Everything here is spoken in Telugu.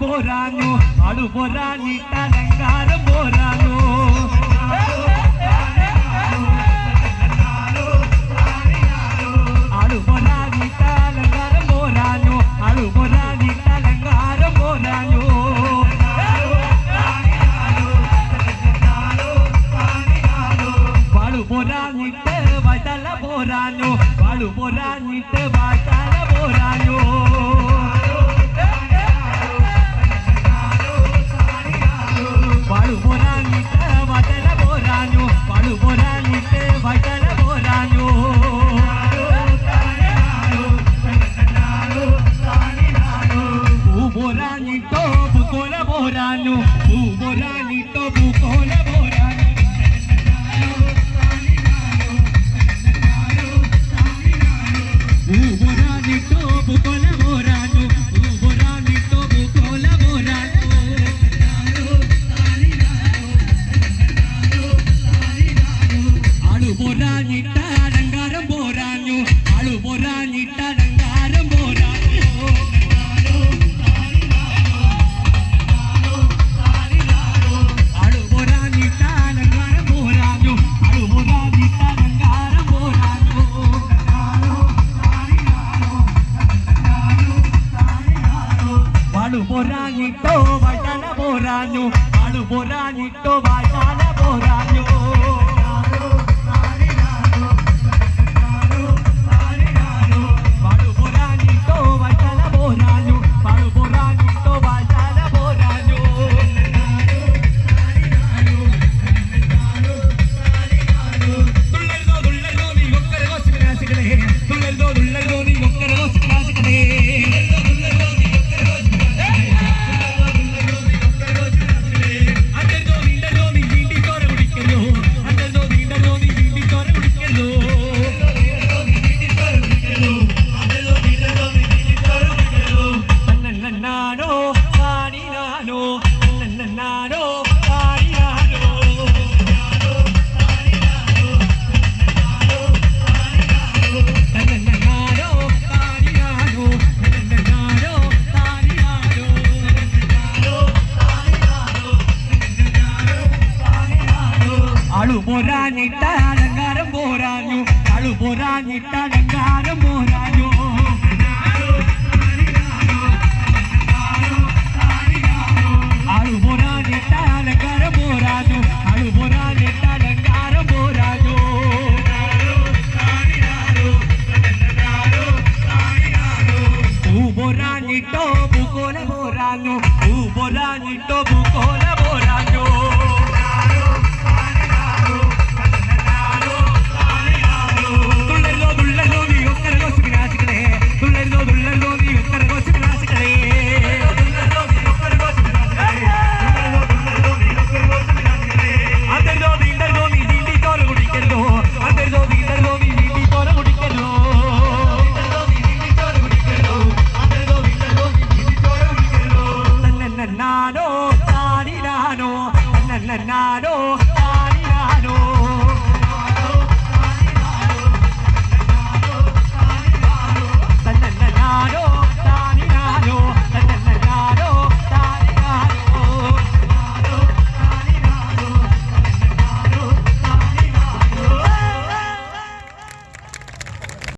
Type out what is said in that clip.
బోరాను అడు బోరాని తెలంగాణ బోరాను అడు బొరాని తెలంగాణ బోరాను అడు బొరాని తెలంగాణ బోరాను వాడు బొరానిట్ట బయటల బోరాను వాడు బొరానిట్ట బయటల బోరాను బోరాను వాడు బొరానితో బయటల బోరాను వాడు బొరానితో കളു പോരാഞ്ഞിട്ട അലങ്കാരം പോരാഞ്ഞു കളു പോരാഞ്ഞിട്ട അലങ്കാരം പോരാഞ്ഞു അളു പോരാഞ്ഞിട്ട അലങ്കാരം പോരാഞ്ഞു അളു പോരാഞ്ഞിട്ട അലങ്കാരം പോരാഞ്ഞു പൂ പോരാഞ്ഞിട്ടോ പൂക്കോല പോരാഞ്ഞു പൂ പോരാഞ്ഞിട്ടോ なろう。